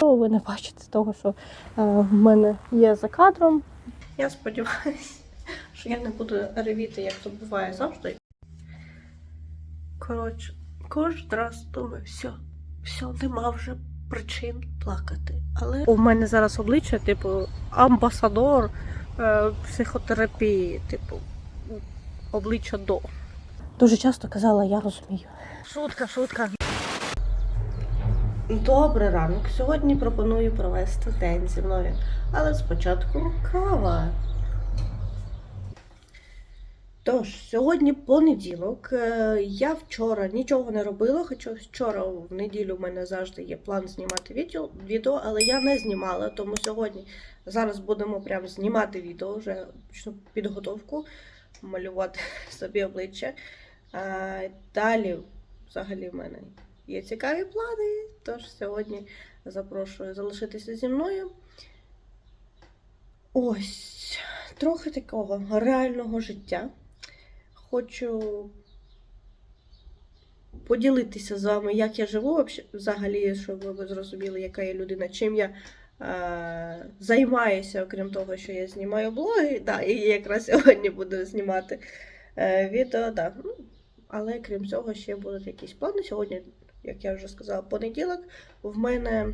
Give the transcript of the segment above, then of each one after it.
Ви не бачите того, що е, в мене є за кадром. Я сподіваюся, що я не буду ревіти, як то буває завжди. Коротше, кожен раз думаю, все, все, нема вже причин плакати. Але у мене зараз обличчя, типу, амбасадор е, психотерапії, типу, обличчя до. Дуже часто казала, я розумію. Шутка, шутка. Добрий ранок. Сьогодні пропоную провести день зі мною. Але спочатку кава. Тож, сьогодні понеділок. Е, Я вчора нічого не робила, хоча вчора в неділю в мене завжди є план знімати відео, але я не знімала, тому сьогодні зараз будемо прям знімати відео, вже підготовку, малювати собі обличчя. Е, Далі, взагалі, в мене є цікаві плани, тож сьогодні запрошую залишитися зі мною. Ось, трохи такого реального життя. Хочу поділитися з вами, як я живу, взагалі, щоб ви зрозуміли, яка я людина, чим я е, займаюся, окрім того, що я знімаю блоги. Да, і якраз сьогодні буду знімати е, відео. Да. Ну, але крім цього, ще будуть якісь плани. Сьогодні, як я вже сказала, понеділок. В мене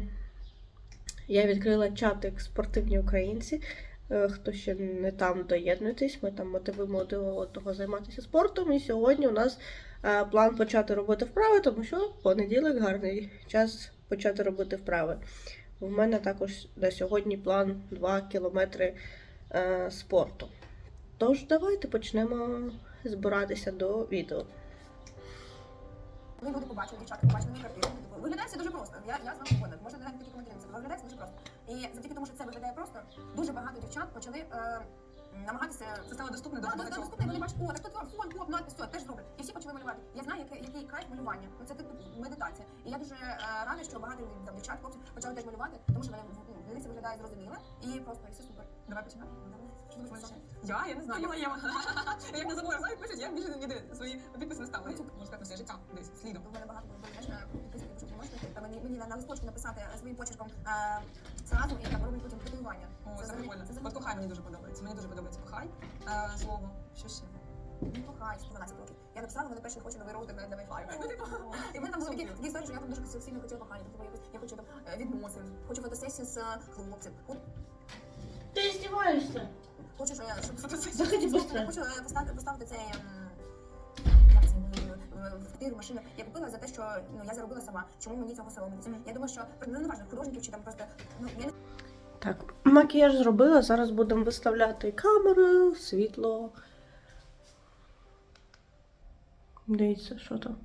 я відкрила чатик спортивні українці. Е, Хто ще не там, доєднуйтесь. Ми там мотивуємо один одного займатися спортом. І сьогодні у нас е, план почати робити вправи, тому що понеділок гарний час почати робити вправи. У мене також на сьогодні план 2 кілометри е, спорту. Тож давайте почнемо збиратися до відео. Ви люди побачили, дівчата побачили мою картину. Виглядає це дуже просто. Я, я з вами згодна. Можна навіть такі коментарі. Це виглядає дуже просто. І завдяки тому, що це виглядає просто, дуже багато дівчат почали е, намагатися. Це стало доступно Да, до да, доступно, і вони бачать, о, так тут фон, фон, надпис, все, теж зроблять. І всі почали малювати. Я знаю, який, який кайф малювання. Ну, це типу медитація. І я дуже е, рада, що багато там, дівчат, хлопців почали теж малювати, тому що вони, ну, це виглядає зрозуміло. І просто, і все супер. Давай починаємо. Я, я не знаю. Я, як на заборах знають, пишуть, я більше ніде свої підписи не ставила. Можна сказати, все життя десь слідом. У мене багато було підписників, що можете та мені, мені на, на листочку написати е, своїм почерком е, зразу і там роблять потім татуювання. О, це прикольно. От мені дуже подобається. Мені дуже подобається кохай. Е, Слово. Що ще? Ну, кохай, 12 років. Я написала, вони перші хочу новий роутер для Wi-Fi. Ну, типу, і в мене там були такі такі історії, що я там дуже сильно хотіла кохання. Тобто якось я хочу там е, відносин, хочу фотосесію з е, хлопцем. Ти здіваєшся? Хочу, що я щоб Заходи быстро. Хочу поставити поставити цей. ем, Як це квартиру, машину. Я купила за те, що ну я заробила сама. Чому мені цього соромитися? Я думаю, що ну, не важливо, художників чи там просто ну я не Так, макіяж зробила. Зараз будемо виставляти камеру, світло. Дивіться, що там.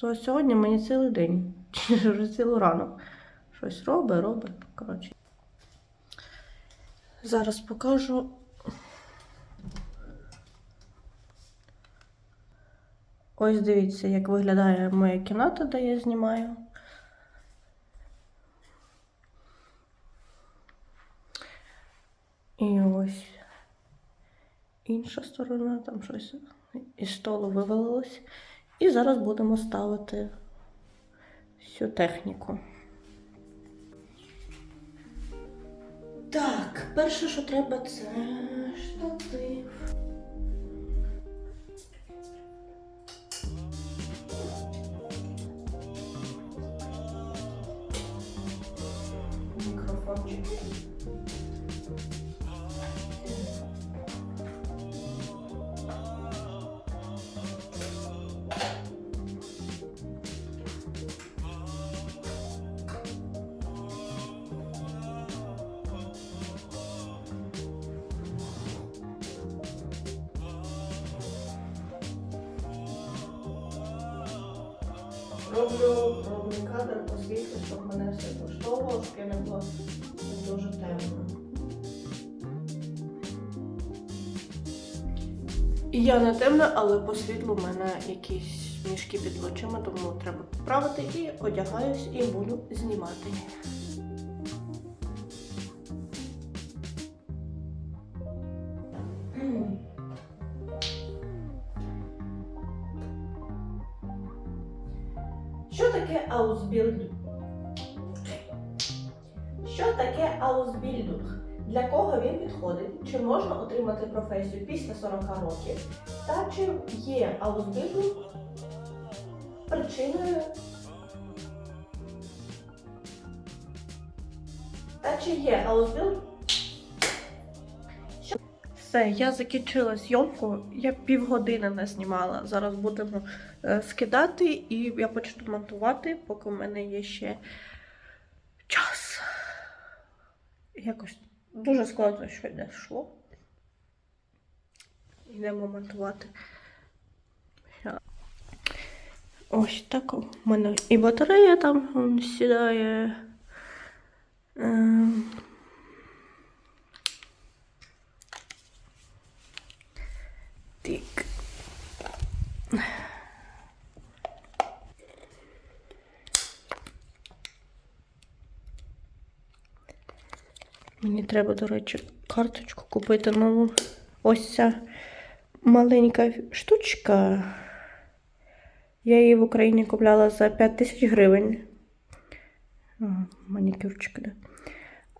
То сьогодні мені цілий день. Чи вже цілий ранок. Щось робить, робить. Коротше. Зараз покажу. Ось дивіться, як виглядає моя кімната, де я знімаю. І ось інша сторона, там щось із столу вивалилось. І зараз будемо ставити всю техніку. Так, перше, що треба, це штатив. Роблю пробний кадр по світлу, щоб мене все влаштовувало, щоб я не було дуже темно. Я не темна, але по світлу в мене якісь мішки під очима, тому треба поправити і одягаюсь і буду знімати. Таке? Для кого він підходить? Чи можна отримати професію після 40 років? Та чи є аусбільдинг причиною? Та чи є аусбілдинг? Все, я закінчила зйомку. Я півгодини не знімала. Зараз будемо е, скидати і я почну монтувати, поки в мене є ще час. Якось дуже складно сьогодні йшло. Йдемо монтувати. Ось так у мене і батарея там он, сідає. Ем. Так. Мені треба, до речі, карточку купити нову. Ось ця маленька штучка. Я її в Україні купляла за 5 тисяч гривень. Манікюрчик, да.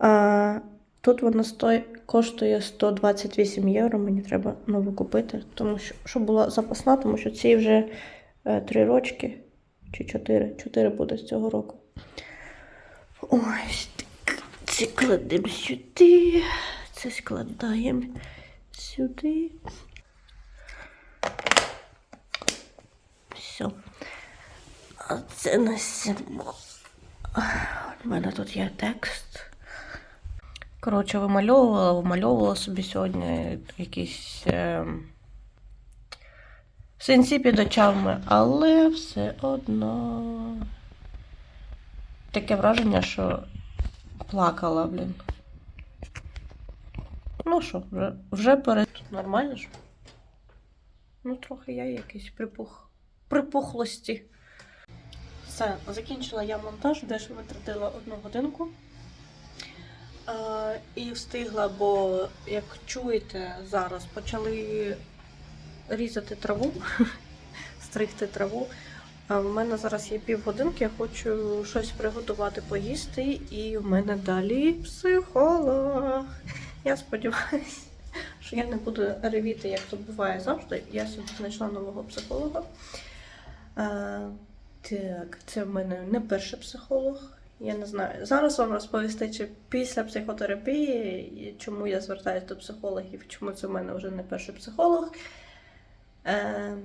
А тут вона стой, коштує 128 євро. Мені треба нову купити, тому що щоб була запасна, тому що ці вже е, 3 рочки чи 4. 4 буде з цього року. Ось. Це кладемо сюди. Це складаємо сюди. Все. А це несемо. У мене тут є текст. Коротше, вимальовувала, вимальовувала собі сьогодні якісь е, синці під очами, але все одно таке враження, що плакала, блін. Ну що, вже, вже перед тут нормально ж? Ну, трохи я якийсь припух. припухлості. Все, закінчила я монтаж, дещо витратила одну годинку. Е, і встигла, бо, як чуєте, зараз почали різати траву, стригти траву. В мене зараз є півгодинки, я хочу щось приготувати, поїсти, і в мене далі психолог. Я сподіваюся, що я не буду ревіти, як то буває завжди. Я собі знайшла нового психолога. Так, це в мене не перший психолог. Я не знаю. Зараз вам розповісти, чи після психотерапії, чому я звертаюся до психологів, чому це в мене вже не перший психолог. Ем,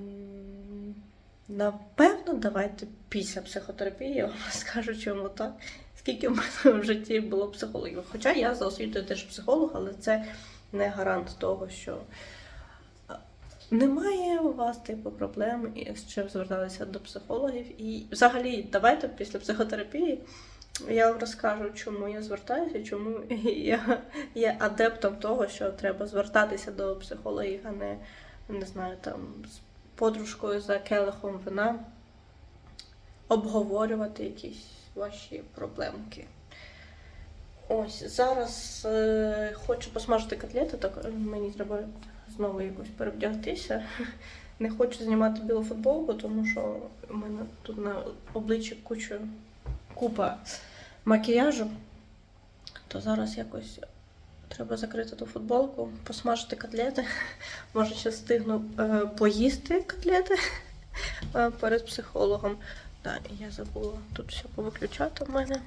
напевно, давайте після психотерапії я вам скажу, чому так. Скільки в мене в житті було психологів. Хоча я за освітою теж психолог, але це не гарант того, що немає у вас типу проблем, і що зверталися до психологів. І взагалі, давайте після психотерапії я вам розкажу, чому я звертаюся, чому я є адептом того, що треба звертатися до психологів, а не, не знаю, там подружкою за келихом вина обговорювати якісь ваші проблемки. Ось зараз е, хочу посмажити котлети, так е, мені треба знову якось перевдягтися. Не хочу знімати білу футболку, тому що в мене тут на обличчі куча купа макіяжу. То зараз якось треба закрити ту футболку, посмажити котлети. Може, ще встигну е, поїсти котлети е, перед психологом. Так, я забула тут все повиключати в мене.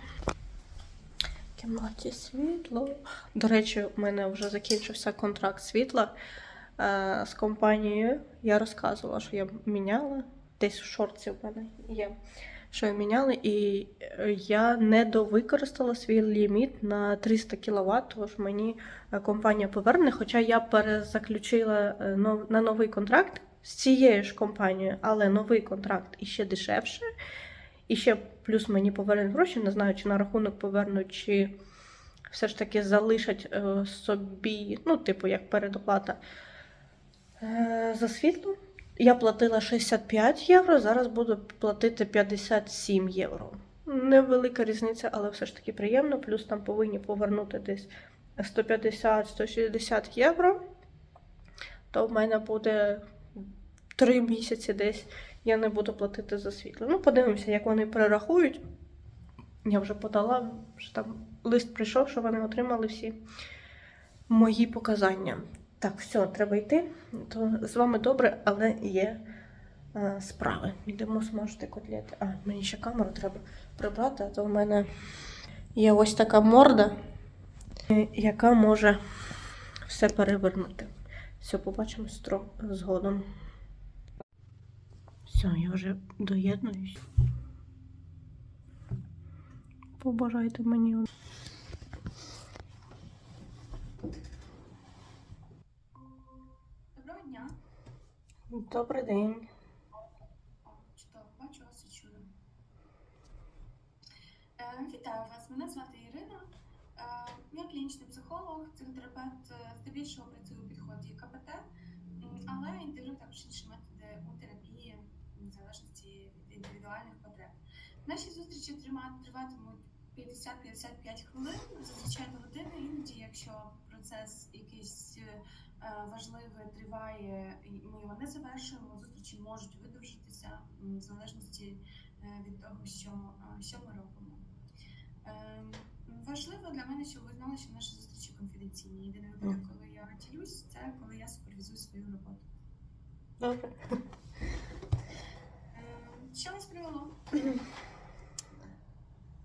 В кімнаті світло. До речі, у мене вже закінчився контракт світла е, з компанією. Я розказувала, що я міняла. Десь в шорці в мене є. Що я міняла, і е, я не довикористала свій ліміт на 300 кВт, тож мені е, компанія поверне. Хоча я перезаключила е, на новий контракт з цією ж компанією, але новий контракт іще дешевше. І ще плюс мені повернуть гроші. Не знаю, чи на рахунок повернуть, чи все ж таки залишать собі, ну, типу, як передоплата за світло. Я платила 65 євро, зараз буду платити 57 євро. Невелика різниця, але все ж таки приємно. Плюс там повинні повернути десь 150-160 євро. То в мене буде 3 місяці десь я не буду платити за світло. Ну, подивимося, як вони перерахують. Я вже подала, що там лист прийшов, що вони отримали всі мої показання. Так, все, треба йти. То з вами добре, але є е, справи. Йдемо смажити котлети. А, мені ще камеру треба прибрати, а то в мене є ось така морда, е, яка може все перевернути. Все, побачимось тро- згодом. Все, я вже доєднуюсь. Побажайте мені. Добрий день. Чудово, бачу вас і чую. Е, Вітаю вас. Мене звати Ірина. Е, Я клінічний психолог, психотерапевт, е, здебільшого працюю у підході КПТ, але інтегрую також інші методи у терапії в залежності від індивідуальних потреб. Наші зустрічі триватимуть 50-55 хвилин, зазвичай до години, іноді, якщо процес якийсь е, важливе триває, і ми його не завершуємо. Зустрічі можуть видовжитися в залежності е, від того, що, е, що ми робимо. Ем, Важливо для мене, щоб ви знали, що наші зустрічі конфіденційні. Випадок, коли я ділюсь, це коли я супервізую свою роботу. Добре. Ем, Що вас привело?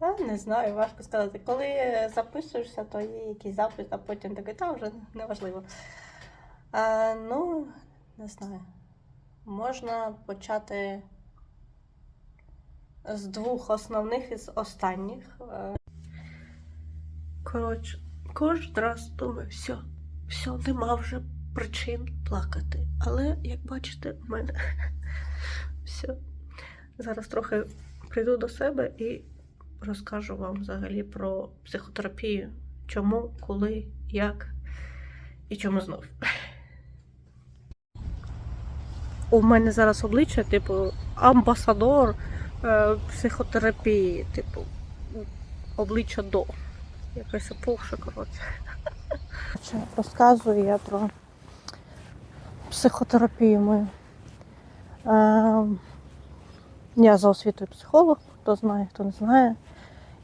А, не знаю, важко сказати. Коли записуєшся, то є якийсь запис, а потім такий, та вже неважливо. А, ну, не знаю. Можна почати з двох основних і з останніх. Е, Коротше, кожен раз думаю, все, все, нема вже причин плакати. Але, як бачите, в мене все. Зараз трохи прийду до себе і розкажу вам взагалі про психотерапію. Чому, коли, як і чому знов. У мене зараз обличчя, типу, амбасадор е, психотерапії, типу, обличчя до. Якась опухша, коротше. Розказую я про психотерапію мою. Е, я за освітою психолог, хто знає, хто не знає.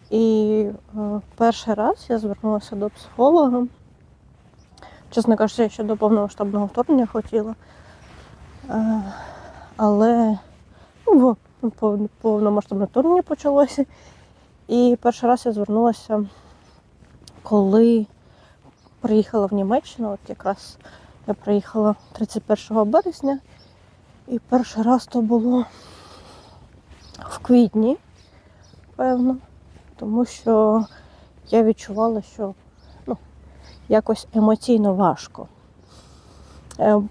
І е, перший раз я звернулася до психолога. Чесно кажучи, я ще до повномасштабного вторгнення хотіла. Е, але ну, повномасштабне вторгнення почалося. І перший раз я звернулася, коли приїхала в Німеччину. От якраз я приїхала 31 березня. І перший раз то було в квітні, певно, тому що я відчувала, що ну, якось емоційно важко. Е,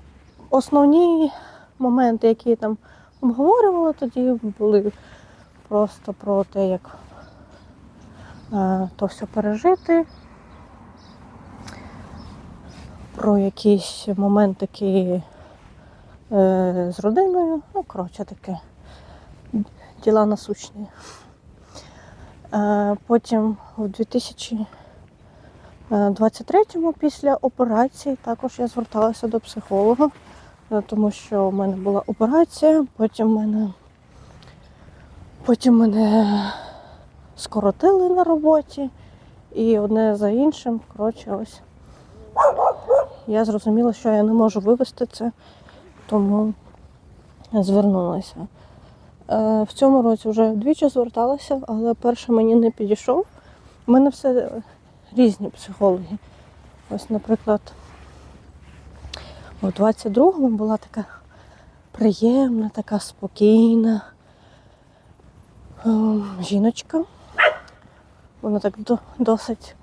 Основні моменти, які я там обговорювала тоді, були просто про те, як е, то все пережити, про якісь моментики е, з родиною, ну, коротше таке діла насущні. Е, Потім у 2023-му після операції також я зверталася до психолога, е, тому що в мене була операція, потім мене, потім мене скоротили на роботі, і одне за іншим, коротше, ось я зрозуміла, що я не можу вивести це, тому звернулася. Е, В цьому році вже двічі зверталася, але перший мені не підійшов. У мене все різні психологи. Ось, наприклад, у 22-му була така приємна, така спокійна ем, жіночка. Вона так досить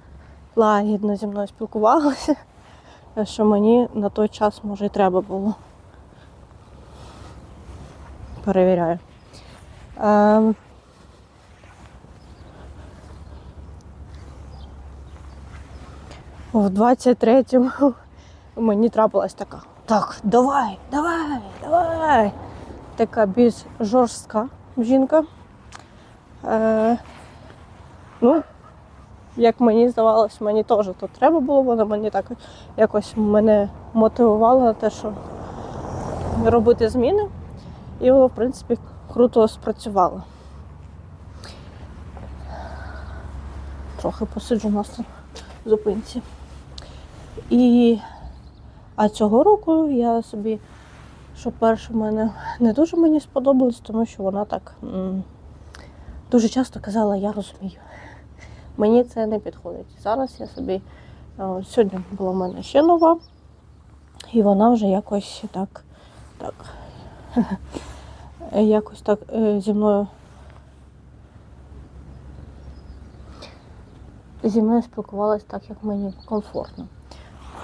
лагідно зі мною спілкувалася, що мені на той час, може, і треба було. Перевіряю. Ем, В 23-му мені трапилась така. Так, давай, давай, давай. Така більш жорстка жінка. Е, ну, як мені здавалось, мені теж то треба було, вона мені так якось мене мотивувала на те, що робити зміни. І, в принципі, круто спрацювало. трохи посиджу на зупинці. І а цього року я собі, що перше мене не дуже мені сподобалось, тому що вона так м, дуже часто казала, я розумію. Мені це не підходить. Зараз я собі е, сьогодні була в мене ще нова, і вона вже якось так, так, якось так е, зі мною. Зі мною спілкувалась так, як мені комфортно.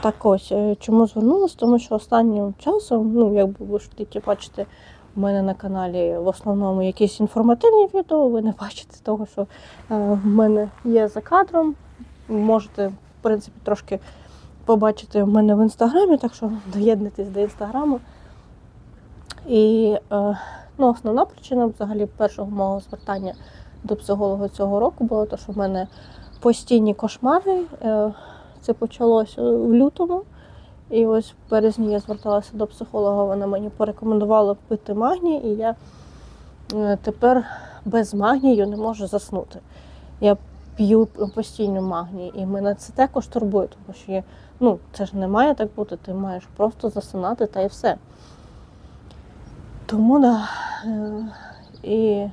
Так ось, е, чому звернулася? Тому що останнім часом, ну, якби ви ж бачите, у мене на каналі в основному якісь інформативні відео, ви не бачите того, що е, в мене є за кадром. Можете, в принципі, трошки побачити в мене в інстаграмі, так що доєднуйтесь до інстаграму. І е, ну, основна причина взагалі першого мого звертання до психолога цього року була те, що в мене постійні кошмари. Е, Це почалося в лютому. І ось в березні я зверталася до психолога, вона мені порекомендувала пити магній, і я е, тепер без магнію не можу заснути. Я п'ю постійно магній, і мене це також турбує, тому що я, ну, це ж не має так бути, ти маєш просто засинати та і все. Тому да. е, І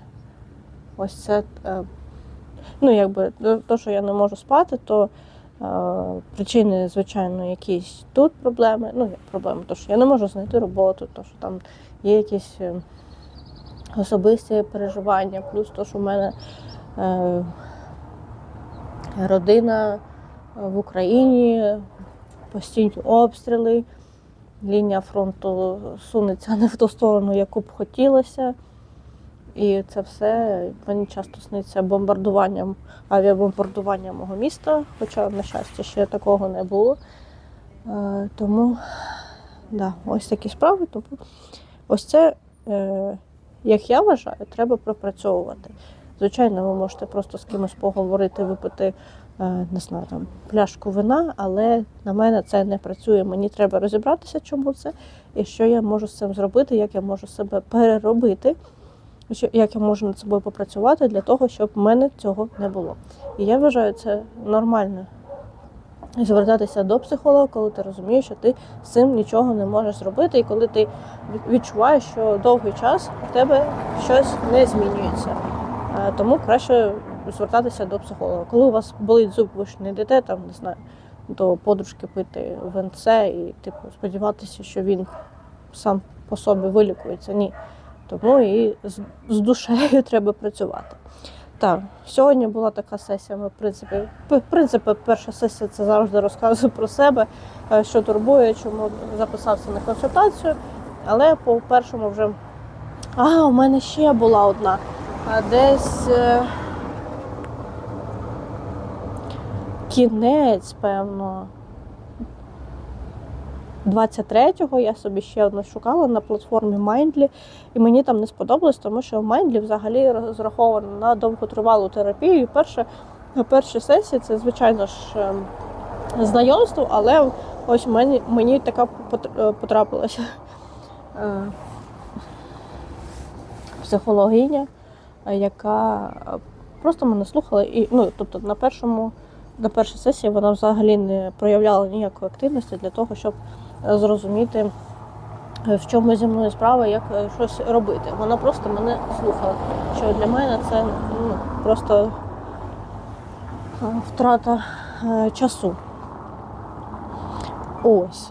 ось це. е, Ну, якби то, що я не можу спати, то е, причини, звичайно, якісь тут проблеми. Ну, як проблеми, то що я не можу знайти роботу, то що там є якісь особисті переживання, плюс то, що в мене родина в Україні, постійні обстріли, лінія фронту сунеться не в ту сторону, яку б хотілося. І це все мені часто сниться бомбардуванням, авіабомбардуванням мого міста, хоча, на щастя, ще такого не було. Е, тому, да, ось такі справи. Тому ось це, е, як я вважаю, треба пропрацьовувати. Звичайно, ви можете просто з кимось поговорити, випити, не знаю, там, пляшку вина, але на мене це не працює. Мені треба розібратися, чому це, і що я можу з цим зробити, як я можу себе переробити що- як я можу над собою попрацювати для того, щоб в мене цього не було. І я вважаю це нормально. Звертатися до психолога, коли ти розумієш, що ти з цим нічого не можеш зробити, і коли ти відчуваєш, що довгий час в тебе щось не змінюється. Е, Тому краще звертатися до психолога. Коли у вас болить зуб, ви ж не йдете там, не знаю, до подружки пити венце і типу сподіватися, що він сам по собі вилікується. Ні. Тому і з, з душею треба працювати. Так, сьогодні була така сесія. Ми, в принципі, в принципі, перша сесія це завжди розказую про себе, е, що турбує, чому записався на консультацію. Але по першому вже а, у мене ще була одна. Десь е, кінець, певно. 23-го я собі ще одну шукала на платформі Mindly, і мені там не сподобалось, тому що Mindly взагалі розраховано на довготривалу терапію. І перша, перша сесія це, звичайно ж, ем, знайомство, але ось мені, мені така е, потрапилася е, психологиня, яка просто мене слухала. І, ну, тобто на першому. На першій сесії вона взагалі не проявляла ніякої активності для того, щоб е, зрозуміти, е, в чому зі мною справа, як е, щось робити. Вона просто мене слухала. Що для мене це ну, просто втрата часу. Ось.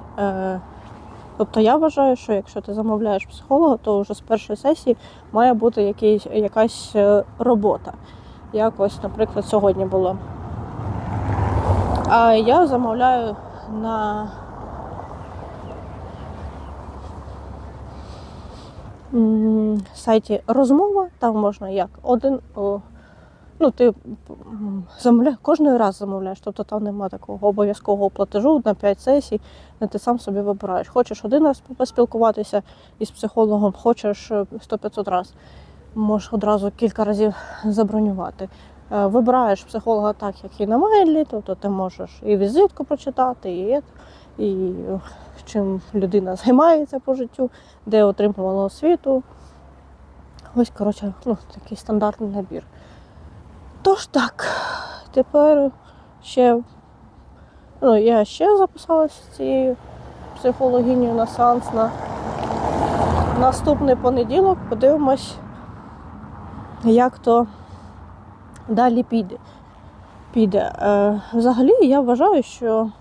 Тобто я вважаю, що якщо ти замовляєш психолога, то вже з першої сесії має бути якийсь, якась робота. Як ось, наприклад, сьогодні було. А я замовляю на сайті розмова. Там можна як один. Ну, ти замовляєш кожен раз замовляєш, тобто там немає такого обов'язкового платежу на 5 сесій, де ти сам собі вибираєш. Хочеш один раз поспілкуватися із психологом, хочеш е, 100-500 разів. Можеш одразу кілька разів забронювати. Е, Вибираєш психолога так, як і на Майлі, тобто ти можеш і візитку прочитати, і, і чим людина займається по життю, де отримувала освіту. Ось, коротше, ну, такий стандартний набір. Тож так, тепер ще ну, я ще записалася з цією психологинею на сеанс на наступний понеділок. Подивимось, як то далі піде. піде. Е, взагалі, я вважаю, що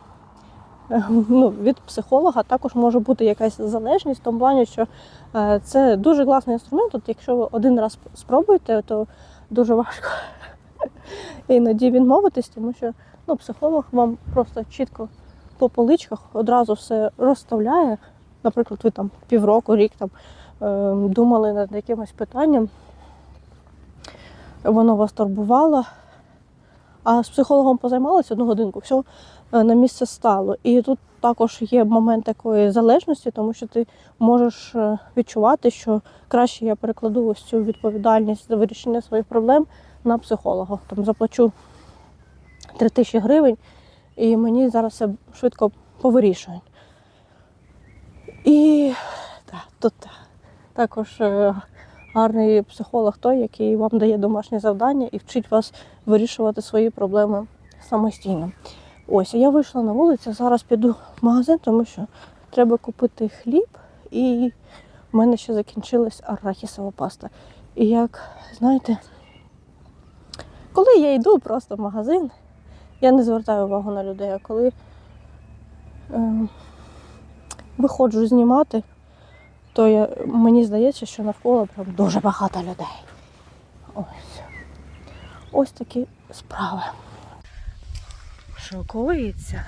е, ну, від психолога також може бути якась залежність в тому плані, що е, це дуже класний інструмент. От якщо ви один раз спробуєте, то дуже важко іноді відмовитись, тому що ну, психолог вам просто чітко по поличках одразу все розставляє. Наприклад, ви там півроку, рік там е, думали над якимось питанням, воно вас турбувало, а з психологом позаймалися одну годинку, все на місце стало. І тут також є момент такої залежності, тому що ти можеш е, відчувати, що краще я перекладу ось цю відповідальність за вирішення своїх проблем на психолога. Там заплачу 3 тисячі гривень, і мені зараз все швидко повирішують. І так, тут також е, гарний психолог той, який вам дає домашнє завдання і вчить вас вирішувати свої проблеми самостійно. Ось, я вийшла на вулицю, зараз піду в магазин, тому що треба купити хліб, і в мене ще закінчилась арахісова паста. І як, знаєте, коли я йду просто в магазин, я не звертаю увагу на людей, а коли е, виходжу знімати, то я, мені здається, що навколо прям дуже багато людей. Ось. Ось такі справи. Шокується.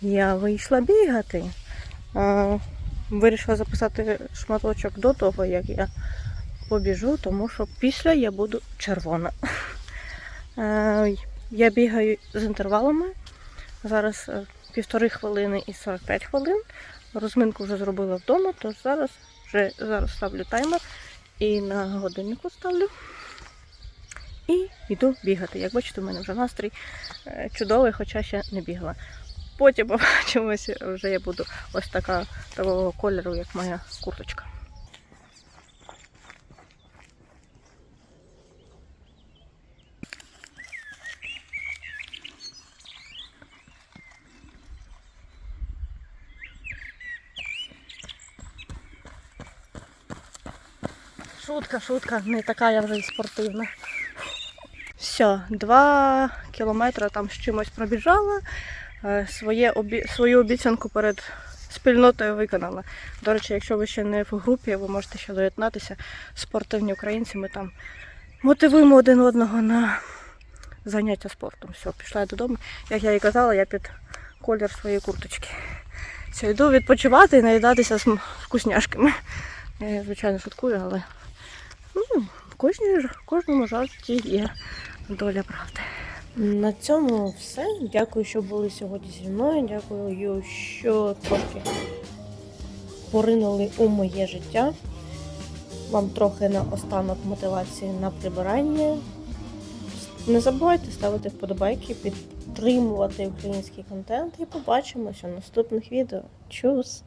Я вийшла бігати. А, вирішила записати шматочок до того, як я побіжу, тому що після я буду червона. Е, Я бігаю з інтервалами. Зараз е, півтори хвилини і 45 хвилин. Розминку вже зробила вдома, то зараз вже зараз ставлю таймер і на годиннику ставлю. І йду бігати. Як бачите, у мене вже настрій е, чудовий, хоча ще не бігала. Потім побачимося, вже я буду ось така такого кольору, як моя курточка. Шутка, шутка, не така я вже і спортивна. Все, два кілометри там з чимось пробіжала. Е, Своє обі... Свою обіцянку перед спільнотою виконала. До речі, якщо ви ще не в групі, ви можете ще доєднатися. Спортивні українці. Ми там мотивуємо один одного на заняття спортом. Все, пішла я додому. Як я і казала, я під колір своєї курточки. Все, йду відпочивати і наїдатися з вкусняшками. Я, звичайно, шуткую, але ну, в кожній, в кожному жарті є доля правди. На цьому все. Дякую, що були сьогодні зі мною. Дякую, що трошки поринули у моє життя. Вам трохи на останок мотивації на прибирання. Не забувайте ставити вподобайки, підтримувати український контент і побачимося в наступних відео. Чус!